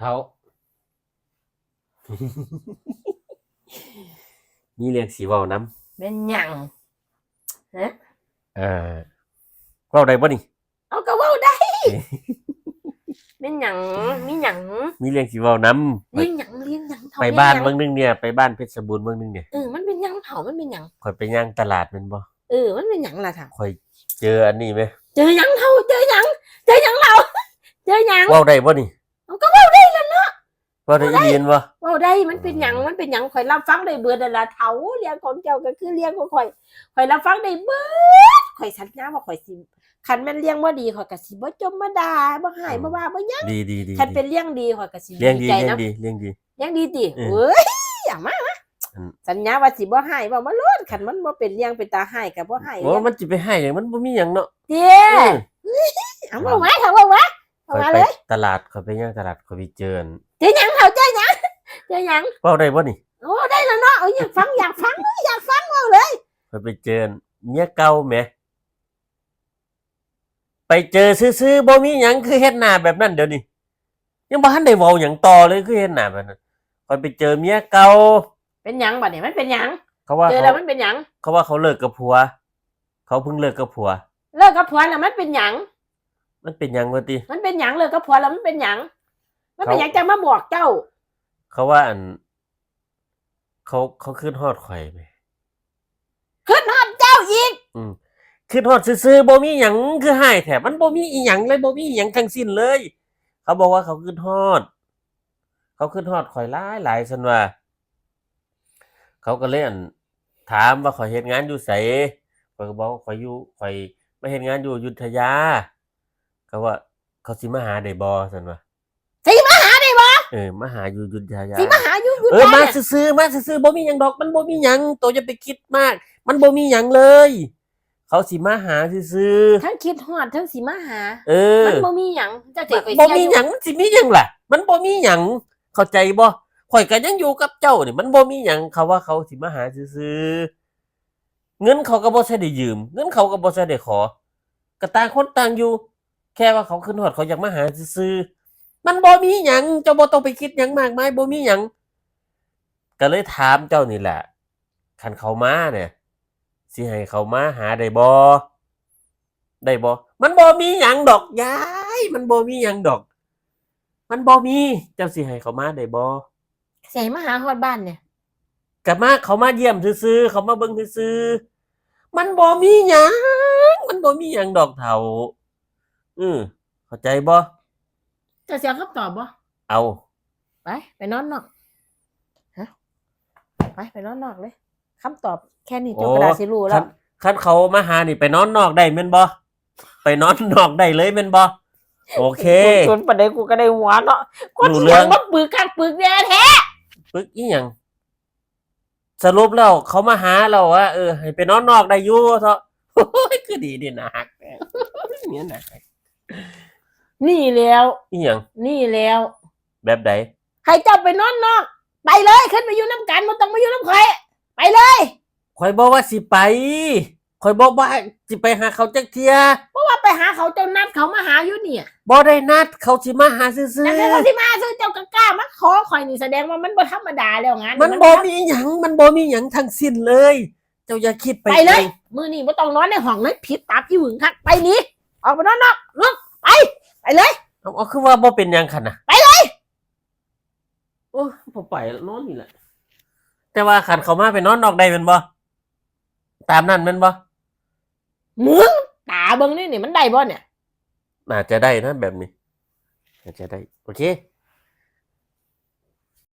เท้า มีเรียงสีเว้าน้เป็นหยังฮะำเออเว้าได้บ่นี่ เอาก็เว้าได้ เป็นหยังมีหยังมีเรียงสีเว้าน้ำไปเลี้ยงหยังเลี้ยงหยังเฒ่ไปบ้านเลี้เบิ่ยงงนึงเนี่ย ไปบ้านเพชรบูรณ์เบิ่งนึงเนี่ยเออมันเป็นหยังเฒ่ามันเป็นหยังข่อยไปย่างตลาดแม่นบ่เออมันเป็นหยังล่ะเฒ่าข่อยเจออันนี้ไหมเจอหยังเฒ่าเจอหยังเจอหยังเรา เจอหยังเว้าได้บ่นี่ เอาก็เว้าได้แล้วเนาะเว้าได้อีเลียนบ่เว้าได้มันเป็นหยังมันเป็นหยังข่อยรับฟังได้เบิดนั่นล่ะเฒ่าเลี้ยงของเจ้าก็คือเลี้ยงของข่อยข่อยรับฟังได้เบิดข่อยสัญญาว่าข่อยสิคันแม่นเลี้ยงบ่ดีข่อยก็สิบ่จมบ่ด่าบ่ให้บ่ว่าบ่หยังดีดีดีคันเป็นเลี้ยงดีข่อยก็สิเลี้ยงดีใจเลี้ยงนะดีเลี้ยงดีเลี้ยงดีติเออเอ้ยอย่ามานะอืมสัญญาว่าสิบ่ให้บ่มาโลดคันมันบ่เป็นเลี้ยงเป็นตาให้ก็บ่ให้โอ้มันสิไปให้หยังมันบ่มีหยังเนาะเด้เออเอาบ่มาเถอะบ่มาเอา ข่อยมาไปเลยตลาดข่อยไปย่างตลาดข่อยไปเจออันเจอหยังเถอะเจอหยังเจอหยังเว้าได้บ่นี่โอ้ได้แล้วเนาะเอ้ยอยากฟังอยากฟังอยากฟังเอาเลยข่อยไปเจออันเมียเก่าแหมไปเจอซื่อๆบ่มีหยังคือเฮ็ดหน้าแบบนั้นเดี๋ยวนี้ยังบ่ทันได้เว้าหยังต่อเลยคือเฮ็ดหน้าแบบนั้นข่อยไปเจอเมียเก่าเป็นหยังบัดนี้มันเป็นหยังเขาว่าเจอเขาแล้วมันเป็นหยังเขาว่าเขาเลิกกับผัว เขาเพิ่งเลิกกับผัว เลิกกับผัวแล้วมันเป็นหยัง มันเป็นหยังวะติมันเป็นหยังเลิกกับผัวแล้วมันเป็นหยังมันเป็นหยังเขาจะมาบอกเจ้า เขาว่าอัน เขาเขาขึ้นฮอดข่อยไหมขึ้นฮอดเจ้าอีกอืมขึ้นฮอดซื่อๆบ่มีหยังคือหายแถมมันบ่มีอีหยังเลยบ่มีอีหยังทั้งสิ้นเลย เขาบอกว่าเขาขึ้นฮอด เขาขึ้นฮอดข่อยหลายหลายซั่นว่า เขาก็เลยอั่นถามว่าข่อยเฮ็ดงานอยู่ไสข่อยก็บอกว่าข่อยอยู่ข่อยมาเฮ็ดงานอยู่อยุธยา เขาว่า เขาสิมาหาได้บ่ซั่นว่าสิมาหาได้บ่เออมาหาอยู่อยุธยาสิมาหาอยู่อยู่เออบ้านมาเนี่ยซื่อๆมาซื่อๆบ่มีหยังดอก มันบ่มีหยังตัวจะไปคิดมาก มันบ่มีหยังเลย เขาสิมาหาซื่อทั้งคิดฮอดทั้งสิมาหา ๆเออ มันบ่มีหยังเจ้าเจ๊บ่มีหยังมันสิมีหยังล่ะ มันบ่มีหยังเข้าใจบ่ข่อยก็ยังอยู่กับเจ้านี่มันบ่มีหยังเขาว่าเขาสิมาหาซื่อๆเงินเขาก็บ่ใช่ได้ยืม เงินเขาก็บ่ใช่ได้ขอก็ต่างคนต่างอยู่ แค่ว่าเขาขึ้นฮอดเขาอยากมาหาซื่อๆมันบ่มีหยังเจ้าบ่ต้องไปคิดหยังมากมายบ่มีหยังก็เลยถามเจ้านี่แหละคันเขามาเนี่ยสิให้เขามาหาได้บ่ได้บ่มันบ่มีหยังดอกยายมันบ่มีหยังดอก มันบ่มีเจ้าสิให้เขามาได้บ่ใส่มาหาฮอดบ้านเนี่ยกลับมาเขามาเยี่ยมซื่อๆเขามาเบิ่งซื่อๆมันบ่มีหยังมันบ่มีหยังดอกเฒ่า อือเข้าใจบ่เจะเสียคำตอบบ่เอา ไป ไปนอนนอกฮะไปไปนอนนอกเลยคำตอบแค่นี้โอ้ เจ้ากระดาษสิรู้แล้คัวนคันเขามาหานี่ไปนอนนอกได้แม่นบ่ไปนอนนอกได้เลยแม่นบ่โอเคชวนประเดี๋ยวกูก็ได้หัวเนาะคนรู้ที่เรื่ยัองงมาปึกกันปึกแน่แท้ปึ๊กอีหยังสรุปแล้วเขามาหาเราว่าเออให้ไปนอนนอกได้อยู่เถอะโอ้ยคือดีดีนะฮักเนี่ยนะฮัก นี่แล้ว อีหยังนี่แล้ว แบบใดให้เจ้าไปนอนนอก ไปเลยขึ้นไปอยู่น้ำกันมันต้องมาอยู่น้ำข่อย ไปเลย ข่อยบอกว่าสิไป ข่อยบอกว่าสิไปหาเขาจักเทียเพราะว่าไปหาเขาเจ้านัดเขามาหาอยู่เนี่ยบ่ได้นัดเขาสิมาหาซื่อแต่เขาที่มาซื้อเจ้ากล้ามาขอข่อยนี่แสดงว่ามันบ่ธรรมดาแล้วงานๆมันบ่มีหยังมันบ่มีหยังทั้งสิ้นเลย เจ้าอย่าคิดไปไปเลย อง มือนี่ไม่ต้องนอนในห้องเลยผิดตามที่หึงคักไปหนี้ ออกไปนอนนอกลุกไป ไปเลย เอาเอาคือว่าบ่เป็นหยังคั่นน่ะไปเลย โอ้บ่ไปแล้วนอนนี่แหละ แต่ว่าคันเขามาไปนอนนอกได้แม่นบ่ตามนั้นแม่นบ่มึงตาเบิ่งนี่นี่มันได้บ่เนี่ย น่าจะได้นะแบบนี้น่าจะได้ โอเค